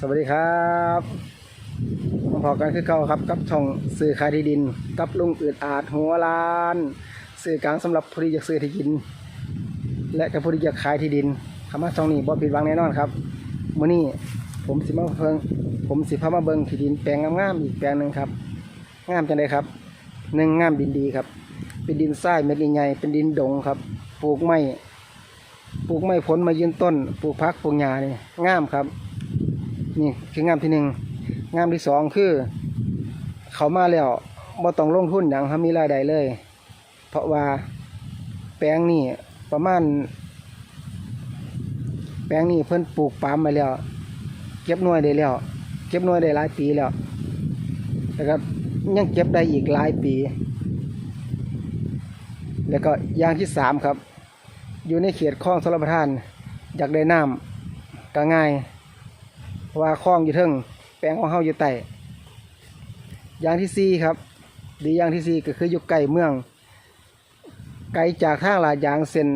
สวัสดีครับมาพอกันคือเก่าครับกับช่องสื่อขายที่ดิน กับลุงอืดอาจหัวลาน สื่อกลางสำหรับผู้ที่อยากซื้อที่ดิน และกับผู้ที่อยากขายที่ดินคำว่าช่องนี้บ่ผิดหวังแน่นอนครับมื้อนี้ผมสิมาเพิงผมสิพามาเบิงที่ดินแปลงงามๆอีกแปลงหนึ่งครับงามจังไดครับหนึ่งงามดินดีครับ เป็นดินทรายเม็ดใหญ่ๆเป็นดินดงครับปลูกไม้ปลูกไม้ผลมายืนต้นปลูกพักปลูกหญ้านี่งามครับ นี่คืองามที่หนึ่งงามที่สองคือ เขามาแล้วบ่ต้องลงทุนอย่างเขามีรายได้เลย เพราะว่าแปลงนี่ประมาณ แปลงนี่เพิ่นปลูกปาล์มมาแล้ว เก็บหน่วยได้แล้ว เก็บหน่วยได้หลายปีแล้วแล้วก็ยังเก็บได้อีกหลายปี แล้วก็อย่างที่สามครับ อยู่ในเขตคลองชลประทานอยากได้น้ำก็ง่าย ว่าคลองอยู่เทิงแปลงของเฮาอยู่ใต้อย่างที่สี่ครับ ดีอย่างที่สี่ก็คืออยู่ใกล้เมือง ไกลจากทางลาดยางเส้น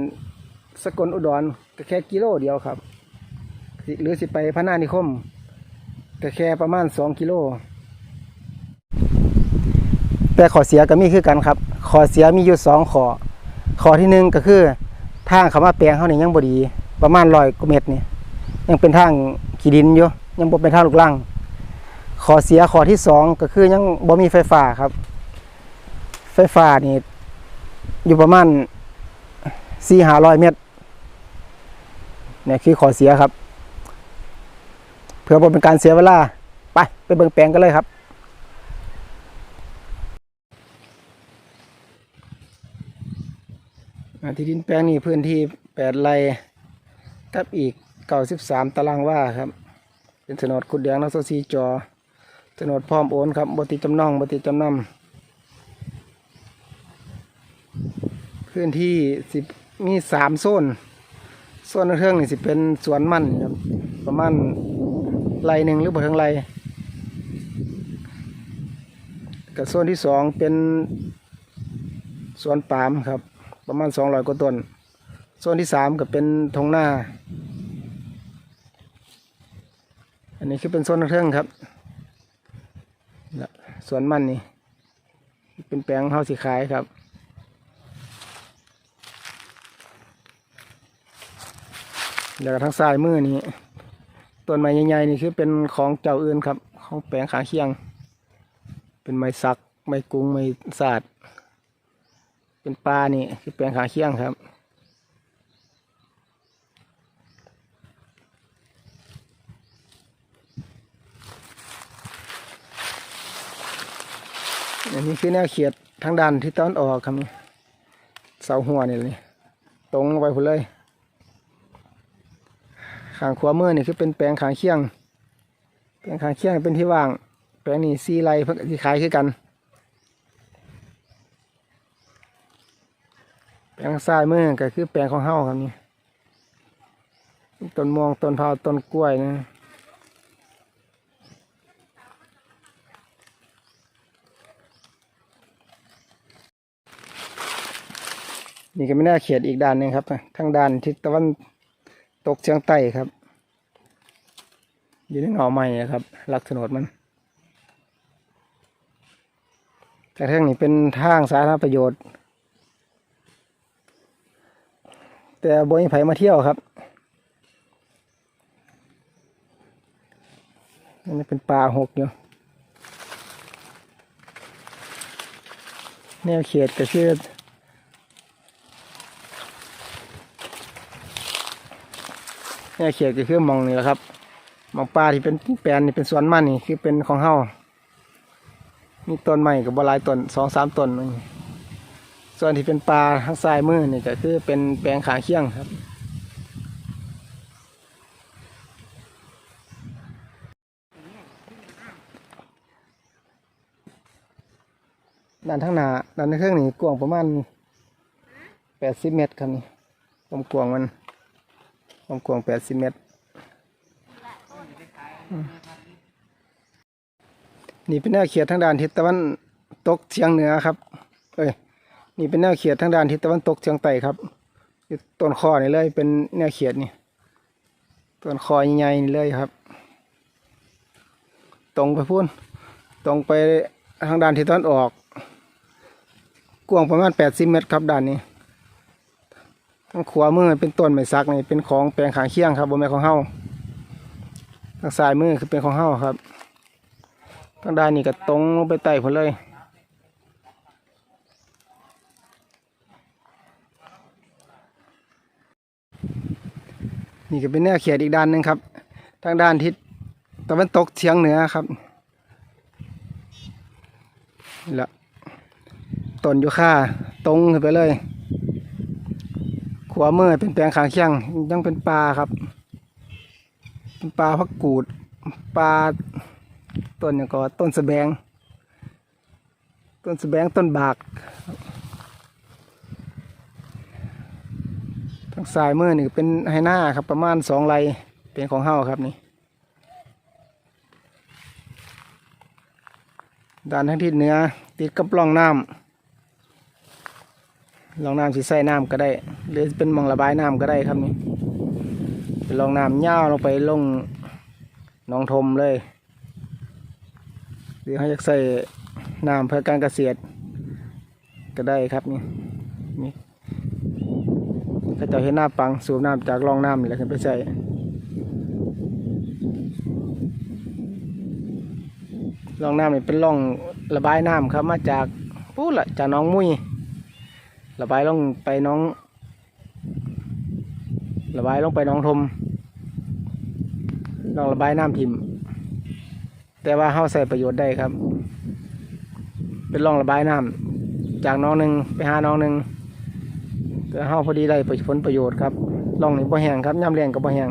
สกลอุดรก็แค่กิโลเดียวครับ หรือสิไปพระนานิคมก็แค่ประมาณสองกิโล แต่ขอเสียก็มีคือกันครับขอเสียมีอยู่สองขอขอที่หนึ่งก็คือทางเขามาแปลงเขาเนี่ยยังบดี ประมาณร้อยกว่าเมตรนี่ยังเป็นทางขีดินอยู่ ยังบ่เป็นทางลูกลังขอเสียขอที่สองก็คือยังบ่มีไฟฟ้าครับ ไฟฟ้านี่อยู่ประมาณสี่หาร้อยเมตรเนี่ยคือขอเสียครับ เพื่อบ่เป็นการเสียเวลา ไปไปเบิ่งแปลงกันเลยครับที่ดินแปลงนี้พื้นที่แปดไร่กับอีกเก้าสิบสามตารางว่าครับ เป็นโฉนดขุดแดงนักโซซีจอโฉนดพร้อมโอนครับบติจำนองบติจำนำพื้นที่สิบมีสามโซนโซนเครื่องนี่สิเป็นสวนมันครับประมาณไรหนึ่งหรือบ่ถึงไรกับโซนที่สองเป็นสวนปาล์มครับ ประมาณสองร้อยกว่าต้นโซนที่สามก็เป็นทงหน้า อันนี้คือเป็นโซนเครื่องครับและสวนมันนี่ เป็นแปลงเฮาสีขายครับแล้วก็ทางซ้ายมือนี้ต้นไม้ใหญ่ๆนี่คือเป็นของเจ้าอื่นครับ ของแปลงขาเคียง เป็นไม้สัก ไม้กรุงไม้สาดเป็นปลานี่คือแปลงขาเคียงครับ อันนี้คือแนวเขียดทางด้านที่ตะวันออกครับนี่เสาหัวนี่เลยตรงไปพุ่นเลยขางขวามือนี่คือเป็นแปลงขางเคียงแปลงขางเคียงเป็นที่ว่าง แปลงนี่ซีไรเพิ่งที่ขายคือกัน แปลงซ้ายมือก็คือแปลงของเฮาครับนี่ต้นมวงต้นพร้าต้นกล้วยนะ นี่ก็ไม่น่าเขียดอีกด้านหนึ่งครับทางด้านทิศตะวันตกเฉียงใต้ครับ อยู่ในเงาใหม่ครับลักษณะมันแต่ทางนี้เป็นทางสาธารณประโยชน์ แต่บ่มีไผมาเที่ยวครับนี่เป็นป่าหกอยู่แนวเขตก็คือ แนวเขตก็คือมองนี่แหละครับมองป่าที่เป็นแปลนนี่เป็นสวนมันนี่คือเป็นของเฮามีต้นไม้กับบลายต้นสองสามต้นนี่ส่วนที่เป็นปลาทางซ้ายมือนี่ก็คือเป็นแปลงขาเคียงครับด้านทางหน้าด้านในเครื่องนี่กว้างประมาณแปดสิบเมตรครับนี่ความกว้างมัน ความกว้างแปดสิบเมตร นี่เป็นแนวเขียดทางด้านทิศตะวันตกเฉียงเหนือครับ เอ้ย นี่เป็นแนวเขียดทางด้านทิศตะวันตกเฉียงใต้ครับต้นคอนี่เลย เป็นแนวเขียดนี่ ต้นคอใหญ่ๆนี่เลยครับ ตรงไปพุ่น ตรงไปทางด้านทิศตะวันออก กว้างประมาณ80เมตรครับด้านนี้ ทางขวามือเป็นต้นไม้สักนี่เป็นของแปลงขางเคียงครับบนแม่ของเฮาทางซ้ายมือคือเป็นของเฮาครับทางด้านนี้ก็ตรงลงไปใต้พุ่นเลยนี่ก็เป็นแนวเขียดอีกด้านหนึ่งครับ ทางด้านทิศตะวันตกเฉียงเหนือครับนี่ละต้นยูคาตรงขึ้นไปเลย ขวามือเป็นแปลงขางเคียงยังเป็นปลาครับ เป็นปลาพักกูดปลาต้นอย่างก็ต้นสแบง ต้นสแบงต้นบากทางซ้ายมือนี่เป็นไฮหน้าครับประมาณสองไรเป็นของเฮาครับนี่ด้านทางทิศเหนือติดกับร่องน้ำ ร่องน้ำสีใส่น้ำก็ได้ หรือเป็นมองระบายน้ำก็ได้ครับนี่เป็นร่องน้ำยาลงไปลงหนองทมเลยหรือเขาอยากใส่น้ำเพื่อการเกษตร ก็ได้ครับนี่นี่ก็จะเห็นหน้าปังสูบน้ำจากร่องน้ำนี่แหละขึ้นไปใส่ร่องน้ำนี่เป็นร่องระบายน้ำครับ มาจากปู้ละจากน้องมุ้ย ระบายลงไปน้อง ระบายลงไปน้องทมร่องระบายน้ำทิมแต่ว่าเฮาใส่ประโยชน์ได้ครับ เป็นร่องระบายน้ำจากน้องหนึ่งไปหาน้องหนึ่งก็เฮาพอดีได้ผลประโยชน์ครับล่องนี่บ่แห้งครับย่ำแรงก็บ่แห้ง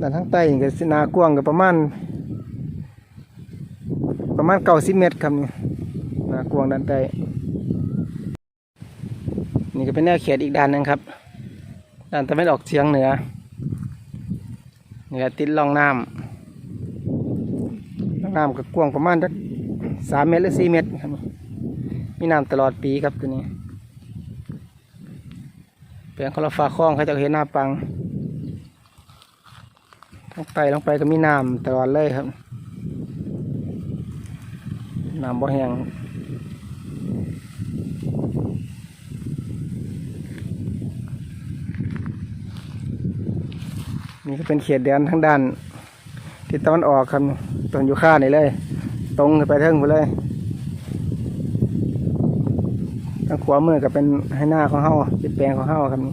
ด้านทางใต้ก็สินากว้างก็ประมาณ ประมาณเก้าสิบเมตรครับนี่นากวางด้านใต้นี่ก็เป็นแนวเขตอีกด้านหนึงครับด้านตะวันออกเฉียงเหนือนี่ก็ติดร่องน้ำล่องน้ำก็กว้างประมาณสักสามเมตรหรือสี่เมตรครับมีน้ำตลอดปีครับตัวนี้เปลี่ยนคลฟ้าคล้องเขาจะเห็นหน้าปังทั้งไตลงไปก็มีน้ำตลอดเลยครับ น้ำบ่แห้งนี่ก็เป็นเขตแดนทั้งด้านทิศตะวันออกครับต้นยูคานี่เลย ตรงไปเทิงไปเลยทางขวามือก็เป็นให้หน้าของเฮาเป็นแปลงของเฮาครับนี่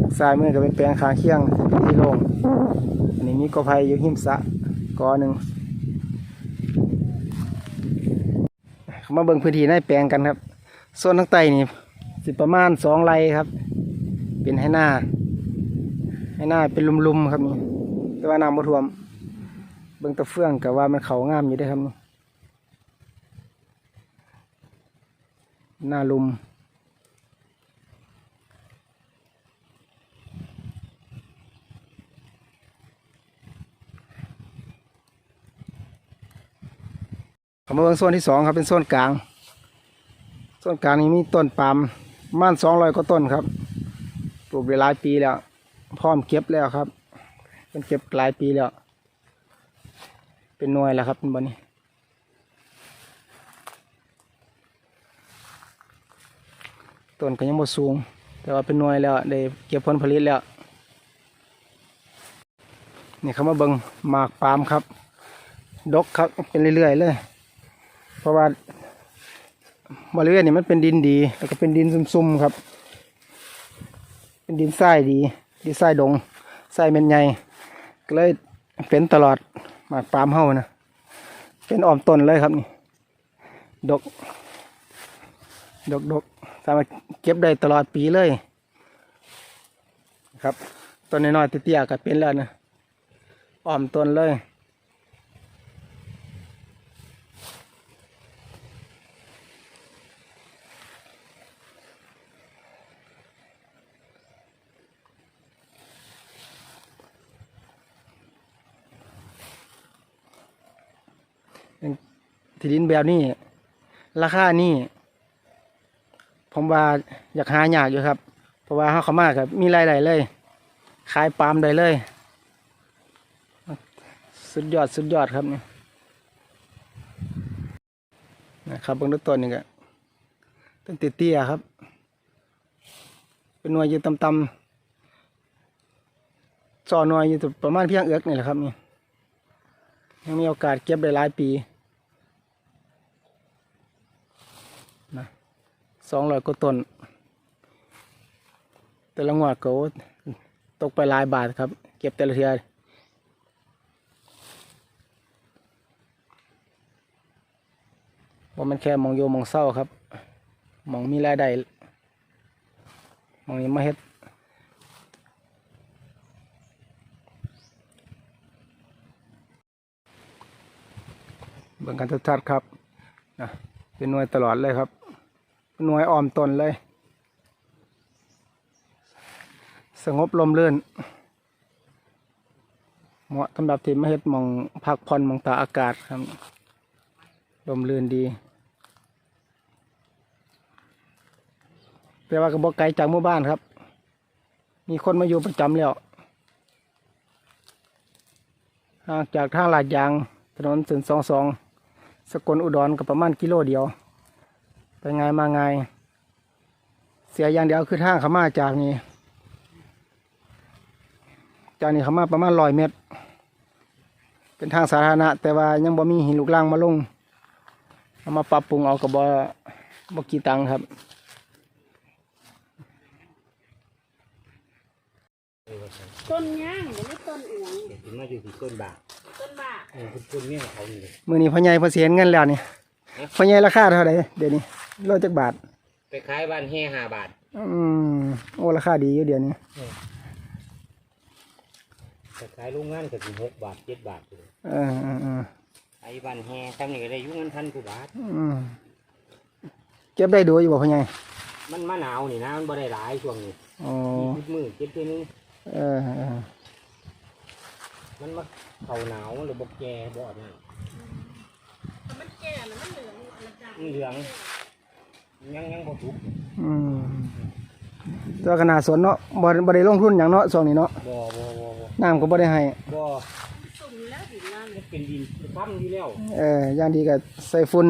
ทางซ้ายมือก็เป็นแปลงขาเคียงที่โล่งอันนี้มีกอไผ่อยู่หิมสะกอหนึ่งเข้า มาเบิ่งพื้นที่ในแปลงกันครับส่วนทางใต้นี่สิประมาณสองไร่ครับ เป็นให้หน้า ให้หน้าเป็นลุมๆครับนี่แต่ว่าน้ำบ่ท่วม เบิ่งตะเฟืองกับว่ามันเขางามอยู่ได้ครับนี่หน้าลุม ขามาเบิ่งโซนที่สองครับเป็นโซนกลางโซนกลางนี้มีต้นปาล์มประมาณสองร้อยกว่าต้นครับปลูกไปหลายปีแล้วพร้อมเก็บแล้วครับเป็นเก็บหลายปีแล้ว เป็นหน่วยแล้วครับเป็นบนนี้ต้นก็ยังบ่สูง แต่ว่าเป็นหน่วยแล้วได้เก็บผลผลิตแล้วนี่เขามาเบิงหมากปาล์มครับ ดกครับเป็นเรื่อยๆเลย เพราะว่าบริเวณนี้มันเป็นดินดี แล้วก็เป็นดินซุ่มๆครับ เป็นดินทรายดี ดินทรายดงทรายเม็นใหญ่ก็เลยเป็นตลอดหมากปามเฮานะเป็นออมต้นเลยครับนี่ดก ดกดกสามารถเก็บได้ตลอดปีเลย ครับต้นน้อยๆเตี้ยๆก็เป็นแล้วนะออมต้นเลย ที่ดินแบบนี้ ราคานี่ผมว่าอยากหายากอยู่ครับ เพราะว่าเฮาเขามากับ มีรายได้เลย ขายปาล์มได้เลย สุดยอดสุดยอดครับนี่นะครับเบิ่งดูต้นนี่ก็ต้นเตี้ยครับ เป็นหน่วยอยู่ต่ำๆซอหน่วยอยู่ประมาณเพียงเอือกนี่แหละครับนี่ยังมีโอกาสเก็บได้หลายปีนะ สองร้อยกว่าต้น แต่ละงวดก็ตกไปหลายบาทครับ เก็บแต่ละเทือว่ามันแค่มองโยมองเศร้าครับ มองมีรายได้มองนี้มาเฮ็ดเบิ่งกันชัดๆครับนะเป็นหน่วยตลอดเลยครับ หน่วยออมต้นเลย สงบลมเลื่อนเหมาะสำหรับที่มาเฮ็ดมองพักผ่อนมองตาอากาศครับ ลมเลื่อนดีแต่ว่าก็บอกไกลจากหมู่บ้านครับ มีคนมาอยู่ประจำแล้วห่างจากทางลาดยางถนนเส้นสองสองสกลอุดรก็ประมาณกิโลเดียว ไปไงายมาไงายเสียอย่างเดียวคือทางเขามาจากนี้ จากนี้เขามาประมาณร้อยเมตร เป็นทางสาธารณะ แต่ว่ายังบ่มีหินลูกรังมาลงเอามาปรับปรุงเอากับ่บ่กี่ตังค์ครับต้นย่างหรือไม่ต้นเอียงเห็นมาอยู่ที่ต้นบากต้นบ้าเออต้นเนี่ยเขานี่เลยมื้อนี้พ่อใหญ่พ่อเสียเงินแล้วนี่พ่อใหญ่ราคาเท่าไหร่เดี๋ยวนี้ โลจักบาท ไปขายบ้านแห่ห้าบาท อืมโอ้ราคาดีอยู่เดี๋ยวนี้ไปขายโรงงานก็ถึงหกบาทเจ็ดบาทเลยเออเออเออไอ้บ้านแห่ทำนี่ก็ได้อยุ่งเงินพันกว่าบาท อืมเก็บได้ดูอยู่บ่พ่อใหญ่มันมะนาวนี่นะมันบ่ได้หลายช่วงนี้อ๋อมีมือเจ็บทีนึงเออเออมันมาเข่าหนาวมันเลยบกแก่บ่อนี่มันแก่แล้วมันเหลืองมันจางมันเหลือง ยังยังบ่ทุกอืมตัวขนาดสวนเนาะบ่บ่ได้ลงทุนหยังเนาะช่วงนี้เนาะบ่บ่บ่บ่น้ำก็บ่ได้ให้บ่สุ่มแล้วถึงนั่นมันเป็นดินทำอยู่แล้วเอออย่างดีก็ใส่ฝุ่น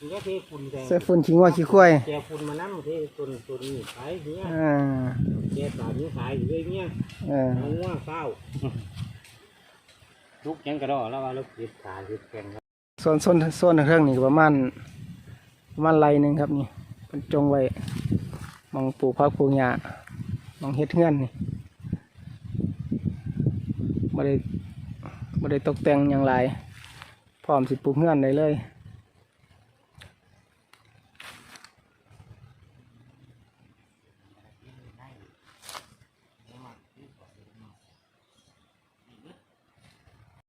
มันก็เทฝุ่นแดงใส่ฝุ่นขี้งัวขี้ควายแกฝุ่นมานั่เทฝุ่นฝุ่นนี่ขายเนี้ยอ่าแกตาดนี้ขายอยู่เลยเนี้ยเออเอาง่วงเศร้าลุกยังกระดอแล้วว่าเราเก็บขาเก็บแขนครับส่วนส่วนส่วนเครื่องนี่ก็ประมาณ ประมาณไรหนึ่งครับนี่เป็นจงไว้มองปลูกพักปลูกหญ้ามองเฮ็ดเฮือนนี่บ่ได้บ่ได้ตกแต่งอย่างไรพร้อมสิปลูกเฮือนได้เลย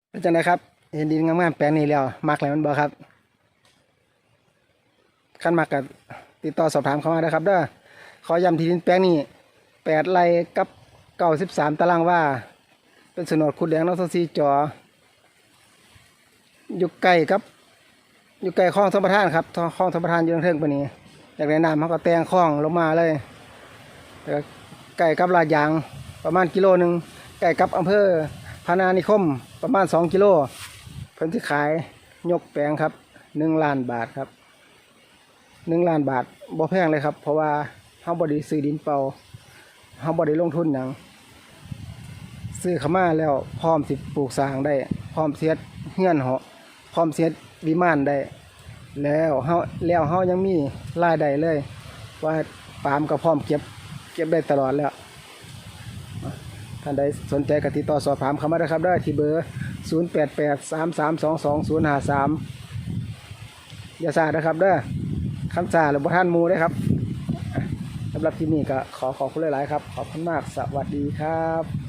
เป็นจังไดครับเห็นดินงามๆแปลงนี้แล้วมักอะไรมันบ่ครับ ขั้นมักกับติดต่อสอบถามเข้ามาได้ครับเด้อขอย้ำที่ดินแปลงนี้แปดไร่กับเก้าสิบสามตารางว่า เป็นสนดขุดแดงน้องซีจออยู่ใกล้กับ อยู่ใกล้คลองธรรมทานครับคลองธรรมทานอยู่ทางเทิงปนี้อยากได้น้ำเขาก็แตงคลองลงมาเลยแต่ก็ใกล้กับลาดยางประมาณกิโลหนึ่งใกล้กับอำเภอพานานิคมประมาณสองกิโลเพิ่นที่ขายยกแปลงครับหนึ่งล้านบาทครับ หนึ่งล้านบาทบ่แพงเลยครับ เพราะว่าเฮาบ่ได้ซื้อดินเปล่าเฮาบ่ได้ลงทุนหยังซื้อข้ามาแล้วพร้อมสิปลูกสร้างได้ พร้อมเสียดเฮือนเหาะพร้อมเสียดวิมานได้ แล้วเฮาแล้วเฮายังมีรายได้เลย ว่าปาล์มก็พร้อมเก็บเก็บได้ตลอดแล้วท่านใดสนใจกติดต่อสอบถามเข้ามาได้ครับได้ที่เบอร์ 0 8 8 3 3 2 2 0 5 3อย่าซานะครับเด้อ คำซาหรือบ่ท่านมูได้ครับสำหรับที่นี่ก็ขอขอบคุณหลาย ๆ ครับ ขอบคุณมากสวัสดีครับ